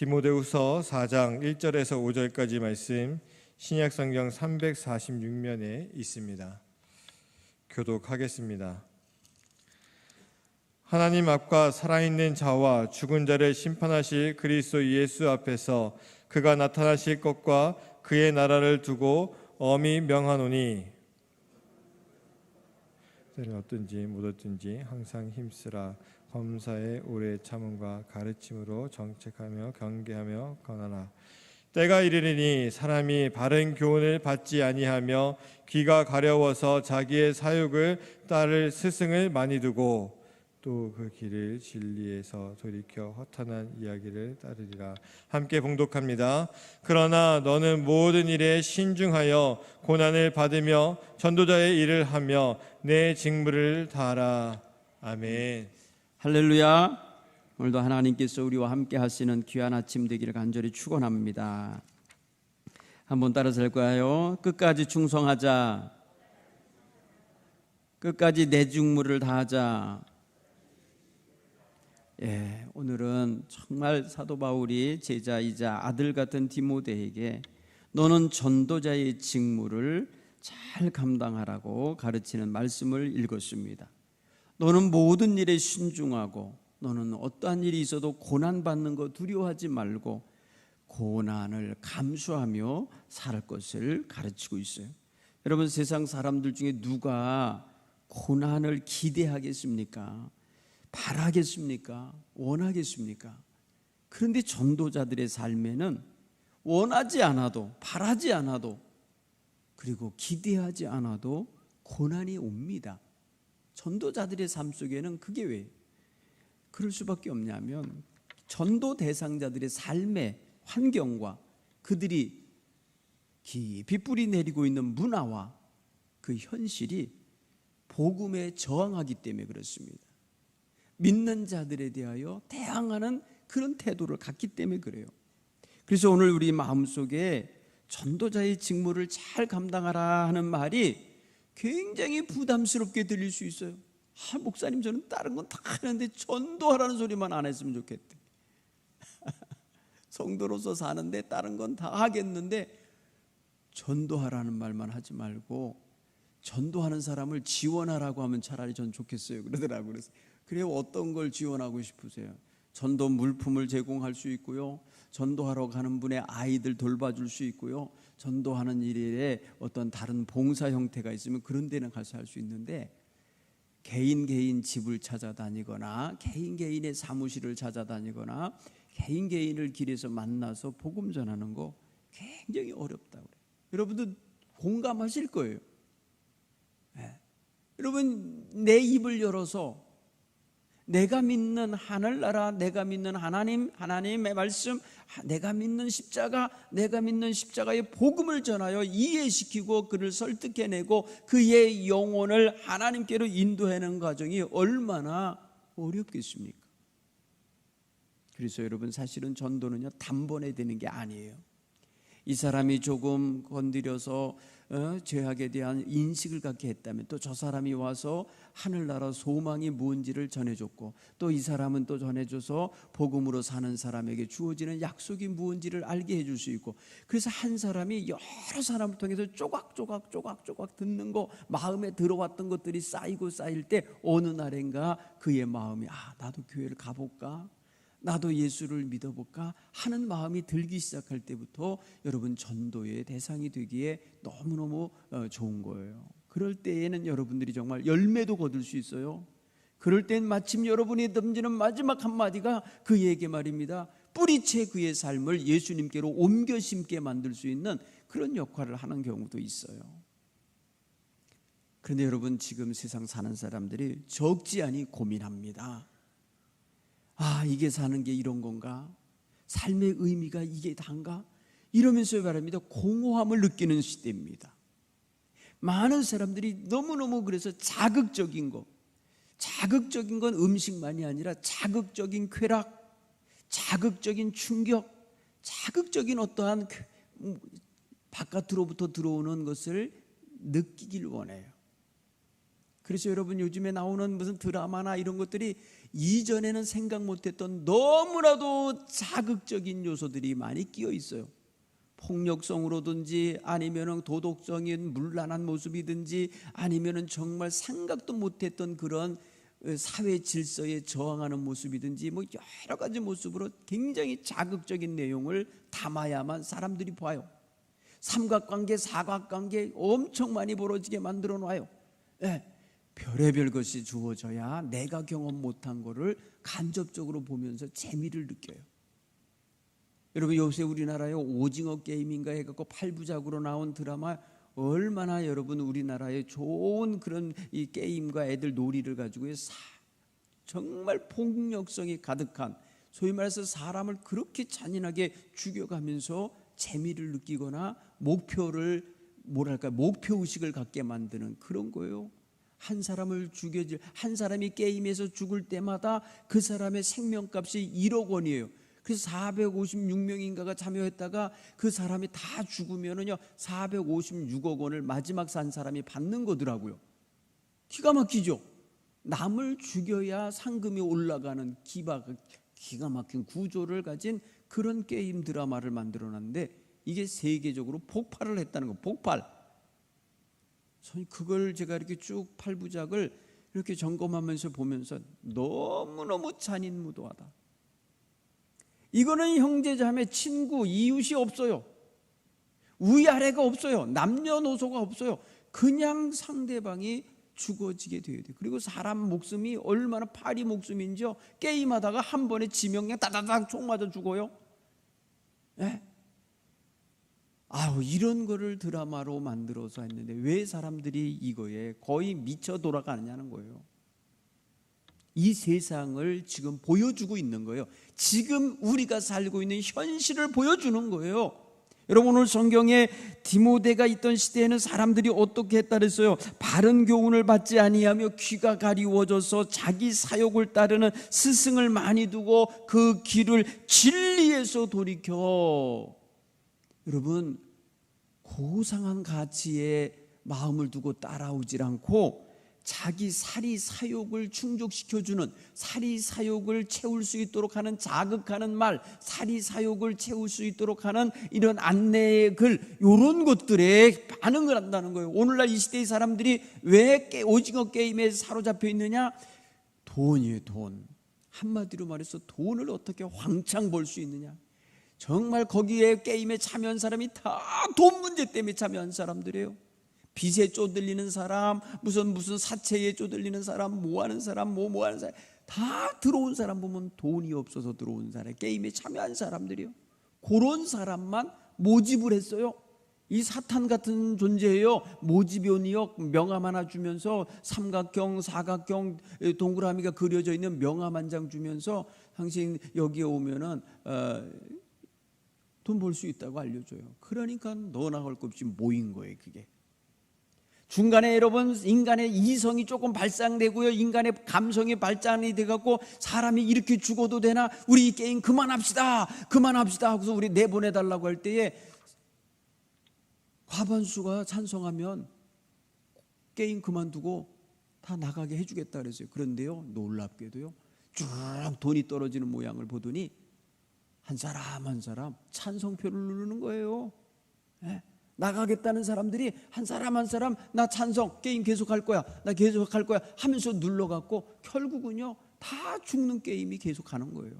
디모데후서 4장 1절에서 5절까지 말씀 신약 성경 346면에 있습니다. 교독하겠습니다. 하나님 앞과 살아있는 자와 죽은 자를 심판하실 그리스도 예수 앞에서 그가 나타나실 것과 그의 나라를 두고 엄히 명하노니 어떤지 못 어떤지 항상 힘쓰라 범사에 오래 참음과 가르침으로 정책하며 경계하며 권하라 때가 이르리니 사람이 바른 교훈을 받지 아니하며 귀가 가려워서 자기의 사욕을 따를 스승을 많이 두고 또 그 길을 진리에서 돌이켜 허탄한 이야기를 따르리라 함께 봉독합니다. 그러나 너는 모든 일에 신중하여 고난을 받으며 전도자의 일을 하며 내 직무를 다하라. 아멘. 할렐루야. 오늘도 하나님께서 우리와 함께 하시는 귀한 아침 되기를 간절히 축원합니다. 한번 따라서 할까요? 끝까지 충성하자. 끝까지 내 직무를 다하자. 예, 오늘은 정말 사도 바울이 제자이자 아들 같은 디모데에게 너는 전도자의 직무를 잘 감당하라고 가르치는 말씀을 읽었습니다. 너는 모든 일에 신중하고 너는 어떠한 일이 있어도 고난 받는 거 두려워하지 말고 고난을 감수하며 살 것을 가르치고 있어요. 여러분 세상 사람들 중에 누가 고난을 기대하겠습니까? 바라겠습니까? 원하겠습니까? 그런데 전도자들의 삶에는 원하지 않아도 바라지 않아도 그리고 기대하지 않아도 고난이 옵니다. 전도자들의 삶 속에는 그게 왜 그럴 수밖에 없냐면 전도 대상자들의 삶의 환경과 그들이 깊이 뿌리 내리고 있는 문화와 그 현실이 복음에 저항하기 때문에 그렇습니다. 믿는 자들에 대하여 대항하는 그런 태도를 갖기 때문에 그래요. 그래서 오늘 우리 마음속에 전도자의 직무를 잘 감당하라 하는 말이 굉장히 부담스럽게 들릴 수 있어요. 아, 목사님 저는 다른 건 다 하는데 전도하라는 소리만 안 했으면 좋겠대. 성도로서 사는데 다른 건 다 하겠는데 전도하라는 말만 하지 말고 전도하는 사람을 지원하라고 하면 차라리 전 좋겠어요. 그러더라고요. 그래서 그래요. 어떤 걸 지원하고 싶으세요? 전도 물품을 제공할 수 있고요. 전도하러 가는 분의 아이들 돌봐줄 수 있고요. 전도하는 일에 어떤 다른 봉사 형태가 있으면 그런 데는 가서 할 수 있는데 개인 개인 집을 찾아다니거나 개인 개인의 사무실을 찾아다니거나 개인 개인을 길에서 만나서 복음 전하는 거 굉장히 어렵다고 그래요. 여러분들 공감하실 거예요. 네. 여러분 내 입을 열어서 내가 믿는 하늘나라, 내가 믿는 하나님, 하나님의 말씀, 내가 믿는 십자가, 내가 믿는 십자가의 복음을 전하여 이해시키고 그를 설득해내고 그의 영혼을 하나님께로 인도하는 과정이 얼마나 어렵겠습니까? 그래서 여러분 사실은 전도는요 단번에 되는 게 아니에요. 이 사람이 조금 건드려서 어, 죄악에 대한 인식을 갖게 했다면 또 저 사람이 와서 하늘나라 소망이 무언지를 전해줬고 또 이 사람은 또 전해줘서 복음으로 사는 사람에게 주어지는 약속이 무언지를 알게 해줄 수 있고 그래서 한 사람이 여러 사람을 통해서 조각조각 조각조각 듣는 거 마음에 들어왔던 것들이 쌓이고 쌓일 때 어느 날인가 그의 마음이 아 나도 교회를 가볼까 나도 예수를 믿어볼까 하는 마음이 들기 시작할 때부터 여러분 전도의 대상이 되기에 너무너무 어, 좋은 거예요. 그럴 때에는 여러분들이 정말 열매도 거둘 수 있어요. 그럴 땐 마침 여러분이 던지는 마지막 한마디가 그에게 말입니다. 뿌리채 그의 삶을 예수님께로 옮겨 심게 만들 수 있는 그런 역할을 하는 경우도 있어요. 그런데 여러분 지금 세상 사는 사람들이 적지 않이 고민합니다. 아, 이게 사는 게 이런 건가? 삶의 의미가 이게 단가? 이러면서 말합니다. 공허함을 느끼는 시대입니다. 많은 사람들이 너무너무 그래서 자극적인 거, 자극적인 건 음식만이 아니라 자극적인 쾌락, 자극적인 충격, 자극적인 어떠한 그, 음, 바깥으로부터 들어오는 것을 느끼길 원해요. 그래서 여러분 요즘에 나오는 무슨 드라마나 이런 것들이 이전에는 생각 못했던 너무나도 자극적인 요소들이 많이 끼어 있어요. 폭력성으로든지 아니면은 도덕적인 문란한 모습이든지 아니면은 정말 생각도 못했던 그런 어, 사회 질서에 저항하는 모습이든지 뭐 여러 가지 모습으로 굉장히 자극적인 내용을 담아야만 사람들이 봐요. 삼각관계, 사각관계 엄청 많이 벌어지게 만들어 놔요. 예, 별의별 것이 주어져야 내가 경험 못한 거를 간접적으로 보면서 재미를 느껴요. 여러분 요새 우리나라에 오징어 게임인가 해갖고 팔부작으로 나온 드라마 얼마나 여러분 우리나라에 좋은 그런 이 게임과 애들 놀이를 가지고 사, 정말 폭력성이 가득한 소위 말해서 사람을 그렇게 잔인하게 죽여가면서 재미를 느끼거나 목표를 뭐랄까 목표 의식을 갖게 만드는 그런 거예요. 한 사람을 죽여질 한 사람이 게임에서 죽을 때마다 그 사람의 생명값이 1억 원이에요. 그래서 456명인가가 참여했다가 그 사람이 다 죽으면은요 456억 원을 마지막 산 사람이 받는 거더라고요. 기가 막히죠. 남을 죽여야 상금이 올라가는 기가 기가 막힌 구조를 가진 그런 게임 드라마를 만들어놨는데 이게 세계적으로 폭발을 했다는 거. 폭발. 그걸 제가 이렇게 쭉 팔부작을 이렇게 점검하면서 보면서 너무너무 잔인무도하다. 이거는 형제 자매 친구 이웃이 없어요. 위아래가 없어요. 남녀노소가 없어요. 그냥 상대방이 죽어지게 돼야 돼. 그리고 사람 목숨이 얼마나 파리 목숨인지요. 게임하다가 한 번에 지명량 따다닥 총 맞아 죽어요. 예? 아우 이런 거를 드라마로 만들어서 했는데 왜 사람들이 이거에 거의 미쳐 돌아가느냐는 거예요. 이 세상을 지금 보여주고 있는 거예요. 지금 우리가 살고 있는 현실을 보여주는 거예요. 여러분 오늘 성경에 디모데가 있던 시대에는 사람들이 어떻게 했다 그랬어요? 바른 교훈을 받지 아니하며 귀가 가리워져서 자기 사욕을 따르는 스승을 많이 두고 그 길을 진리에서 돌이켜 여러분 고상한 가치에 마음을 두고 따라오질 않고 자기 사리 사욕을 충족시켜주는 사리 사욕을 채울 수 있도록 하는 자극하는 말, 사리 사욕을 채울 수 있도록 하는 이런 안내의 글, 이런 것들에 반응을 한다는 거예요. 오늘날 이 시대의 사람들이 왜 게- 오징어 게임에 사로잡혀 있느냐? 돈이에요, 돈. 한마디로 말해서 돈을 어떻게 왕창 벌 수 있느냐? 정말 거기에 게임에 참여한 사람이 다 돈 문제 때문에 참여한 사람들이에요. 빚에 쪼들리는 사람, 무슨 무슨 사채에 쪼들리는 사람, 뭐 하는 사람, 뭐 뭐 하는 사람 다 들어온 사람 보면 돈이 없어서 들어온 사람, 게임에 참여한 사람들이요. 그런 사람만 모집을 했어요. 이 사탄 같은 존재예요. 모집원이요. 명함 하나 주면서 삼각형, 사각형, 동그라미가 그려져 있는 명함 한 장 주면서 당신 여기에 오면은 어, 돈 벌 수 있다고 알려줘요. 그러니까 너나 할 것 없이 모인 거예요, 그게. 중간에 여러분 인간의 이성이 조금 발상되고요. 인간의 감성이 발전이 돼 갖고 사람이 이렇게 죽어도 되나? 우리 이 게임 그만합시다. 그만합시다. 하고서 우리 내보내 달라고 할 때에 과반수가 찬성하면 게임 그만두고 다 나가게 해 주겠다 그랬어요. 그런데요. 놀랍게도요. 쭉 돈이 떨어지는 모양을 보더니 한 사람 한 사람 찬성표를 누르는 거예요. 예. 나가겠다는 사람들이 한 사람 한 사람 나 찬성 게임 계속 할 거야 나 계속 할 거야 하면서 눌러갖고 결국은요 다 죽는 게임이 계속 가는 거예요.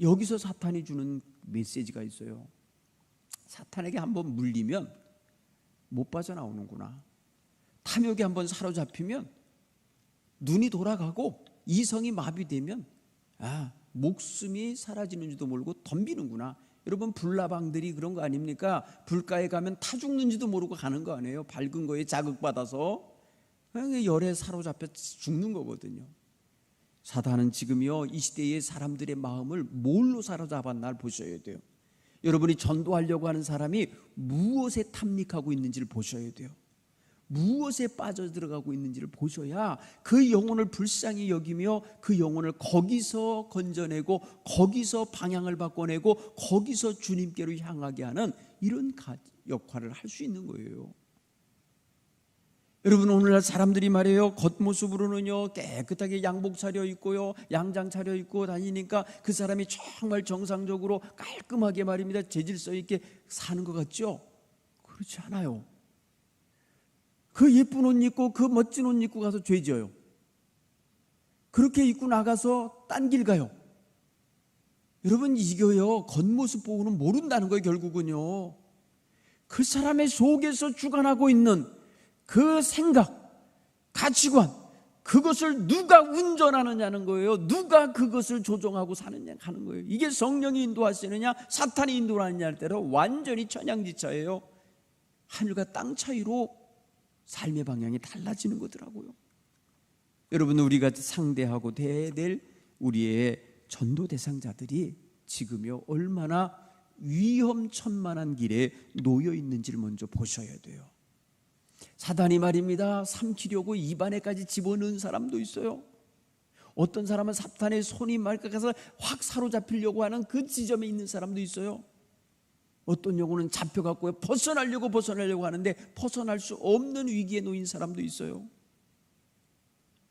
여기서 사탄이 주는 메시지가 있어요. 사탄에게 한번 물리면 못 빠져나오는구나. 탐욕에 한번 사로잡히면 눈이 돌아가고 이성이 마비되면 아 목숨이 사라지는지도 모르고 덤비는구나. 여러분 불나방들이 그런 거 아닙니까? 불가에 가면 타 죽는지도 모르고 가는 거 아니에요? 밝은 거에 자극받아서 열에 사로잡혀 죽는 거거든요. 사단은 지금요 이 시대의 사람들의 마음을 뭘로 사로잡았나 보셔야 돼요. 여러분이 전도하려고 하는 사람이 무엇에 탐닉하고 있는지를 보셔야 돼요. 무엇에 빠져들어가고 있는지를 보셔야 그 영혼을 불쌍히 여기며 그 영혼을 거기서 건져내고 거기서 방향을 바꿔내고 거기서 주님께로 향하게 하는 이런 가- 역할을 할 수 있는 거예요. 여러분 오늘날 사람들이 말이에요 겉모습으로는요 깨끗하게 양복 차려 입고요 양장 차려 입고 다니니까 그 사람이 정말 정상적으로 깔끔하게 말입니다 재질서 있게 사는 것 같죠? 그렇지 않아요. 그 예쁜 옷 입고 그 멋진 옷 입고 가서 죄 지어요. 그렇게 입고 나가서 딴 길 가요. 여러분 이거요 겉모습 보고는 모른다는 거예요 결국은요. 그 사람의 속에서 주관하고 있는 그 생각, 가치관, 그것을 누가 운전하느냐는 거예요. 누가 그것을 조종하고 사느냐 하는 거예요. 이게 성령이 인도하시느냐, 사탄이 인도하느냐를 따라 완전히 천양지차예요. 하늘과 땅 차이로 삶의 방향이 달라지는 거더라고요. 여러분 우리가 상대하고 대해야 될 우리의 전도 대상자들이 지금요 얼마나 위험천만한 길에 놓여 있는지를 먼저 보셔야 돼요. 사단이 말입니다. 삼키려고 입안에까지 집어넣은 사람도 있어요. 어떤 사람은 사탄의 손이 말까가서 확 사로잡히려고 하는 그 지점에 있는 사람도 있어요. 어떤 경우는 잡혀갖고 벗어나려고 벗어나려고 하는데 벗어날 수 없는 위기에 놓인 사람도 있어요.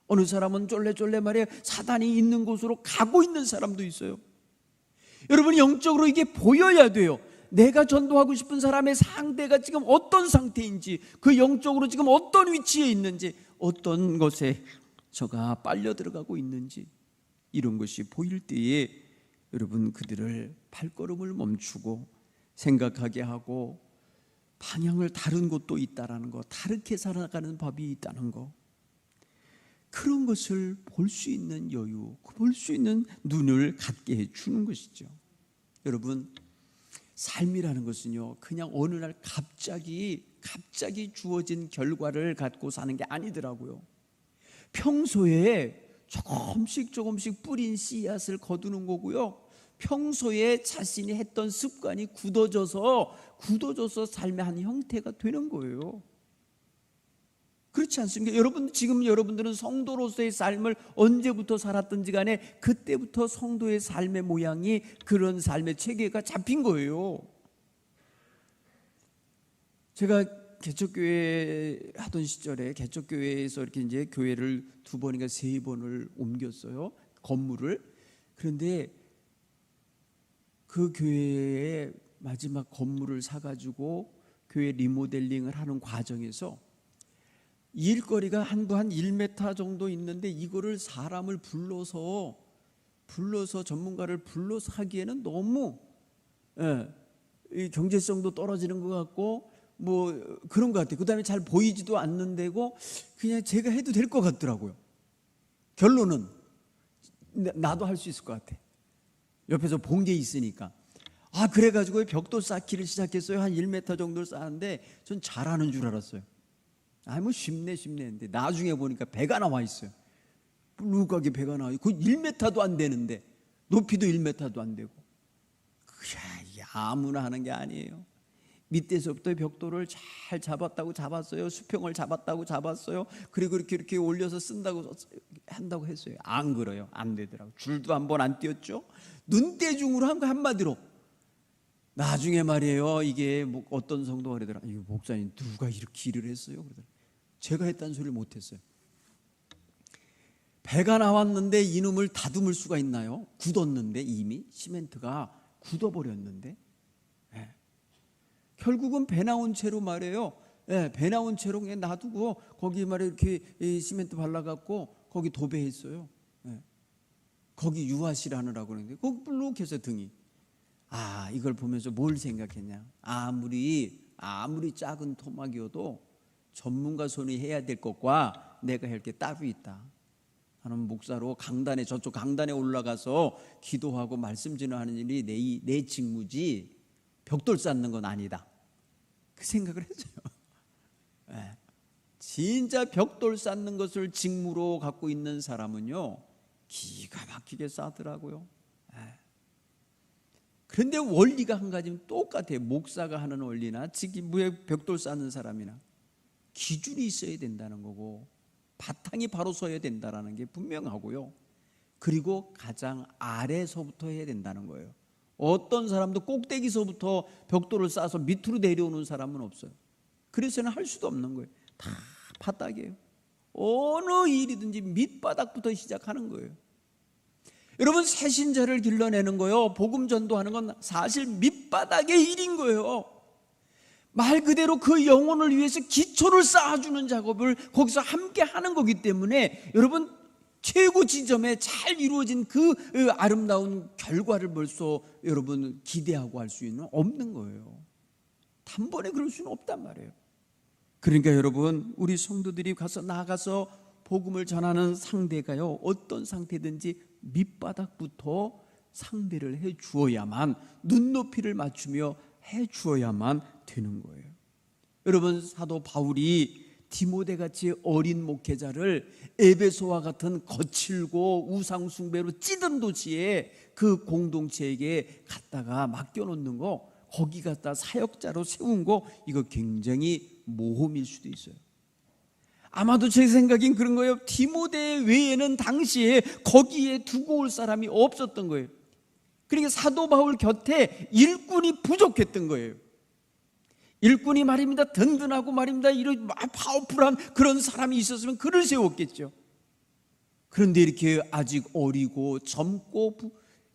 어느 사람은 쫄래쫄래 말해 사단이 있는 곳으로 가고 있는 사람도 있어요. 여러분 영적으로 이게 보여야 돼요. 내가 전도하고 싶은 사람의 상대가 지금 어떤 상태인지, 그 영적으로 지금 어떤 위치에 있는지, 어떤 것에 저가 빨려 들어가고 있는지 이런 것이 보일 때에 여러분 그들을 발걸음을 멈추고 생각하게 하고 방향을 다른 곳도 있다라는 거, 다르게 살아가는 법이 있다는 거. 그런 것을 볼 수 있는 여유, 볼 수 있는 눈을 갖게 해 주는 것이죠. 여러분, 삶이라는 것은요, 그냥 어느 날 갑자기, 갑자기 주어진 결과를 갖고 사는 게 아니더라고요. 평소에 조금씩 조금씩 뿌린 씨앗을 거두는 거고요. 평소에 자신이 했던 습관이 굳어져서, 굳어져서 삶의 한 형태가 되는 거예요. 그렇지 않습니까? 여러분 지금 여러분들은 성도로서의 삶을 언제부터 살았든지 간에 그때부터 성도의 삶의 모양이 그런 삶의 체계가 잡힌 거예요. 제가 개척교회 하던 시절에 개척교회에서 이렇게 이제 교회를 두 번인가 세 번을 옮겼어요. 건물을. 그런데 그 교회의 마지막 건물을 사가지고 교회 리모델링을 하는 과정에서 일거리가 한한 1m 정도 있는데 이거를 사람을 불러서 불러서 전문가를 불러서 하기에는 너무 예, 이 경제성도 떨어지는 것 같고 뭐 그런 것 같아요. 그 다음에 잘 보이지도 않는 데고 그냥 제가 해도 될 것 같더라고요. 결론은 나- 나도 할 수 있을 것 같아. 옆에서 본 게 있으니까. 아 그래가지고 벽돌 쌓기를 시작했어요. 한 1m 정도를 쌓는데 전 잘하는 줄 알았어요. 아, 뭐 쉽네 쉽네 했는데 나중에 보니까 배가 나와 있어요. 뿔룩하게 배가 나와 있고 1m도 안 되는데 높이도 1m도 안 되고. 그야 아무나 하는 게 아니에요. 밑에서부터 벽돌을 잘 잡았다고 잡았어요. 수평을 잡았다고 잡았어요. 그리고 이렇게 이렇게 올려서 쓴다고. 한다고 했어요. 안 그래요. 안 되더라고. 줄도 한 번 안 띄었죠. 눈대중으로 한 거 한마디로. 나중에 말이에요. 이게 뭐 어떤 성도가 그러더라. 이거 목사님 누가 이렇게 일을 했어요? 그러더라. 제가 했다는 소리를 못 했어요. 배가 나왔는데 이놈을 다듬을 수가 있나요? 굳었는데 이미 시멘트가 굳어버렸는데 예. 결국은 배 나온 채로 말이에요. 예, 배 나온 채로 그냥 놔두고 거기 말에 이렇게 이 시멘트 발라갖고 거기 도배했어요. 예. 거기 유화실하느라고 그러는데 거기 불룩해서 등이 아 이걸 보면서 뭘 생각했냐? 아무리 아무리 작은 토막이어도 전문가 손이 해야 될 것과 내가 할 게 따로 있다. 하는 목사로 강단에 저쪽 강단에 올라가서 기도하고 말씀 전하는 일이 내, 이- 내 직무지 벽돌 쌓는 건 아니다. 그 생각을 했어요. 예. 진짜 벽돌 쌓는 것을 직무로 갖고 있는 사람은요 기가 막히게 쌓더라고요. 예. 그런데 원리가 한 가지는 똑같아요. 목사가 하는 원리나 직무에 벽돌 쌓는 사람이나 기준이 있어야 된다는 거고 바탕이 바로 서야 된다라는 게 분명하고요. 그리고 가장 아래서부터 해야 된다는 거예요. 어떤 사람도 꼭대기서부터 벽돌을 쌓아서 밑으로 내려오는 사람은 없어요. 그래서는 할 수도 없는 거예요. 다 바닥이에요. 어느 일이든지 밑바닥부터 시작하는 거예요. 여러분 새신자를 길러내는 거요. 복음 전도하는 건 사실 밑바닥의 일인 거예요. 말 그대로 그 영혼을 위해서 기초를 쌓아주는 작업을 거기서 함께 하는 거기 때문에 여러분 최고 지점에 잘 이루어진 그 어, 아름다운 결과를 벌써 여러분 기대하고 할수 있는 없는 거예요. 단번에 그럴 수는 없단 말이에요. 그러니까 여러분 우리 성도들이 가서 나가서 복음을 전하는 상대가요 어떤 상태든지 밑바닥부터 상대를 해 주어야만 눈높이를 맞추며 해 주어야만 되는 거예요. 여러분 사도 바울이 디모데 같이 어린 목회자를 에베소와 같은 거칠고 우상 숭배로 찌든 도시에 그 공동체에게 갖다가 맡겨 놓는 거 거기 갖다 사역자로 세운 거 이거 굉장히 모험일 수도 있어요. 아마도 제 생각엔 그런 거예요. 디모데 외에는 당시에 거기에 두고 올 사람이 없었던 거예요. 그러니까 사도 바울 곁에 일꾼이 부족했던 거예요. 일꾼이 말입니다. 든든하고 말입니다. 이런 파워풀한 그런 사람이 있었으면 그를 세웠겠죠. 그런데 이렇게 아직 어리고 젊고 부-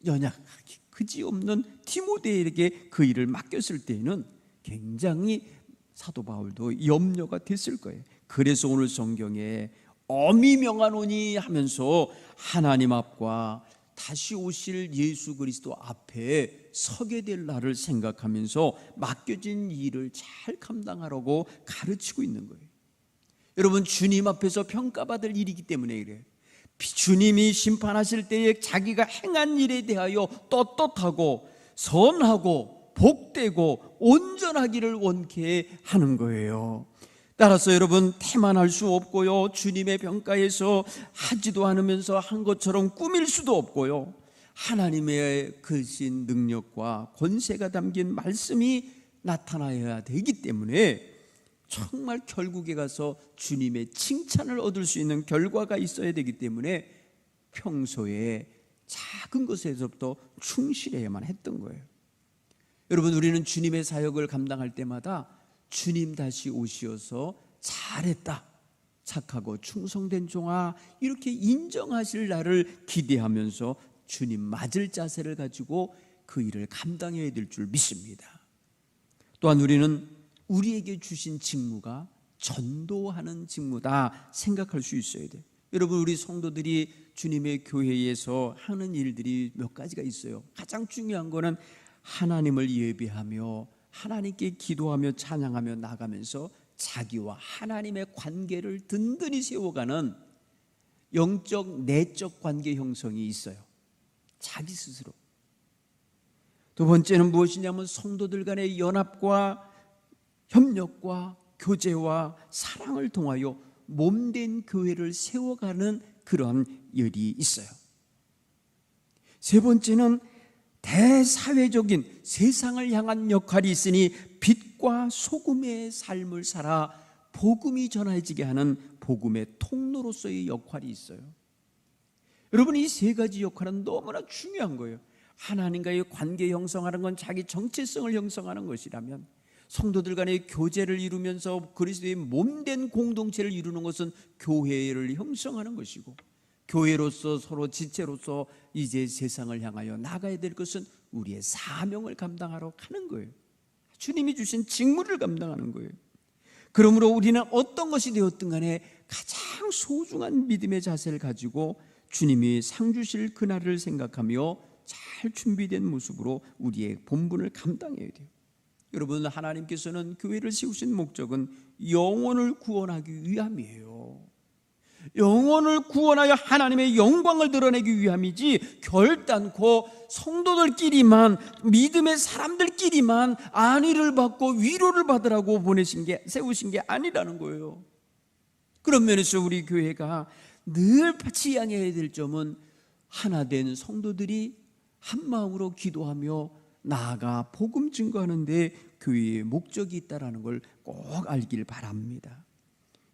연약하기 그지없는 디모데에게 그 일을 맡겼을 때에는 굉장히 사도 바울도 염려가 됐을 거예요. 그래서 오늘 성경에 어미 명하노니 하면서 하나님 앞과 다시 오실 예수 그리스도 앞에 서게 될 날을 생각하면서 맡겨진 일을 잘 감당하라고 가르치고 있는 거예요. 여러분 주님 앞에서 평가받을 일이기 때문에 그래요. 주님이 심판하실 때에 자기가 행한 일에 대하여 떳떳하고 선하고 복되고 온전하기를 원케 하는 거예요. 따라서 여러분 태만할 수 없고요. 주님의 평가에서 하지도 않으면서 한 것처럼 꾸밀 수도 없고요. 하나님의 크신 능력과 권세가 담긴 말씀이 나타나야 되기 때문에 정말 결국에 가서 주님의 칭찬을 얻을 수 있는 결과가 있어야 되기 때문에 평소에 작은 것에서부터 충실해야만 했던 거예요. 여러분 우리는 주님의 사역을 감당할 때마다 주님 다시 오시어서 잘했다. 착하고 충성된 종아 이렇게 인정하실 날을 기대하면서 주님 맞을 자세를 가지고 그 일을 감당해야 될 줄 믿습니다. 또한 우리는 우리에게 주신 직무가 전도하는 직무다 생각할 수 있어야 돼요. 여러분 우리 성도들이 주님의 교회에서 하는 일들이 몇 가지가 있어요. 가장 중요한 거는 하나님을 예배하며 하나님께 기도하며 찬양하며 나가면서 자기와 하나님의 관계를 든든히 세워가는 영적 내적 관계 형성이 있어요. 자기 스스로. 두 번째는 무엇이냐면 성도들 간의 연합과 협력과 교제와 사랑을 통하여 몸된 교회를 세워가는 그런 일이 있어요. 세 번째는 대사회적인 세상을 향한 역할이 있으니 빛과 소금의 삶을 살아 복음이 전해지게 하는 복음의 통로로서의 역할이 있어요. 여러분 이 세 가지 역할은 너무나 중요한 거예요. 하나님과의 관계 형성하는 건 자기 정체성을 형성하는 것이라면 성도들 간의 교제를 이루면서 그리스도의 몸된 공동체를 이루는 것은 교회를 형성하는 것이고 교회로서 서로 지체로서 이제 세상을 향하여 나가야 될 것은 우리의 사명을 감당하러 가는 거예요. 주님이 주신 직무를 감당하는 거예요. 그러므로 우리는 어떤 것이 되었든 간에 가장 소중한 믿음의 자세를 가지고 주님이 상 주실 그날을 생각하며 잘 준비된 모습으로 우리의 본분을 감당해야 돼요. 여러분 하나님께서는 교회를 세우신 목적은 영혼을 구원하기 위함이에요. 영혼을 구원하여 하나님의 영광을 드러내기 위함이지 결단코 성도들끼리만 믿음의 사람들끼리만 안위를 받고 위로를 받으라고 보내신 게 세우신 게 아니라는 거예요. 그런 면에서 우리 교회가 늘 지향해야 될 점은 하나 된 성도들이 한 마음으로 기도하며 나아가 복음 증거하는데 교회의 목적이 있다라는 걸 꼭 알길 바랍니다.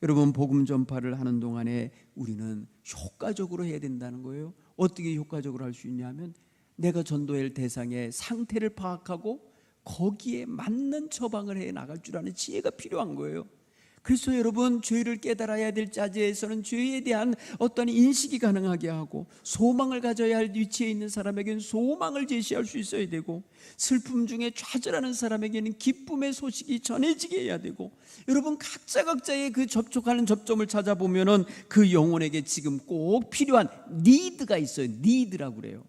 여러분 복음 전파를 하는 동안에 우리는 효과적으로 해야 된다는 거예요. 어떻게 효과적으로 할 수 있냐면 내가 전도할 대상의 상태를 파악하고 거기에 맞는 처방을 해 나갈 줄 아는 지혜가 필요한 거예요. 그래서 여러분 죄를 깨달아야 될 자제에서는 죄에 대한 어떤 인식이 가능하게 하고 소망을 가져야 할 위치에 있는 사람에게는 소망을 제시할 수 있어야 되고 슬픔 중에 좌절하는 사람에게는 기쁨의 소식이 전해지게 해야 되고 여러분 각자 각자의 그 접촉하는 접점을 찾아보면은 그 영혼에게 지금 꼭 필요한 니드가 있어요. 니드라고 그래요.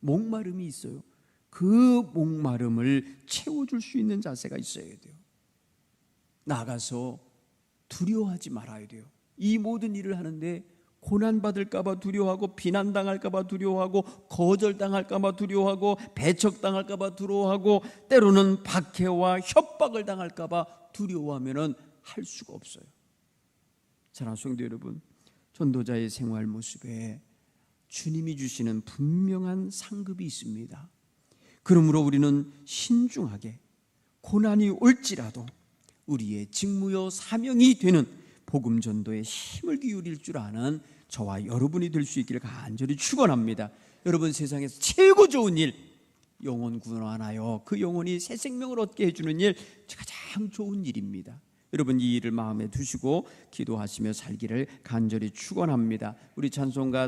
목마름이 있어요. 그 목마름을 채워줄 수 있는 자세가 있어야 돼요. 나가서 두려워하지 말아야 돼요. 이 모든 일을 하는데 고난받을까봐 두려워하고 비난당할까봐 두려워하고 거절당할까봐 두려워하고 배척당할까봐 두려워하고 때로는 박해와 협박을 당할까봐 두려워하면은 할 수가 없어요. 사랑하는 성도 여러분, 전도자의 생활 모습에 주님이 주시는 분명한 상급이 있습니다. 그러므로 우리는 신중하게 고난이 올지라도 우리의 직무요 사명이 되는 복음 전도에 힘을 기울일 줄 아는 저와 여러분이 될 수 있기를 간절히 축원합니다. 여러분 세상에서 최고 좋은 일 영혼 구원하나요? 그 영혼이 새 생명을 얻게 해주는 일 가장 좋은 일입니다. 여러분 이 일을 마음에 두시고 기도하시며 살기를 간절히 축원합니다. 우리 찬송가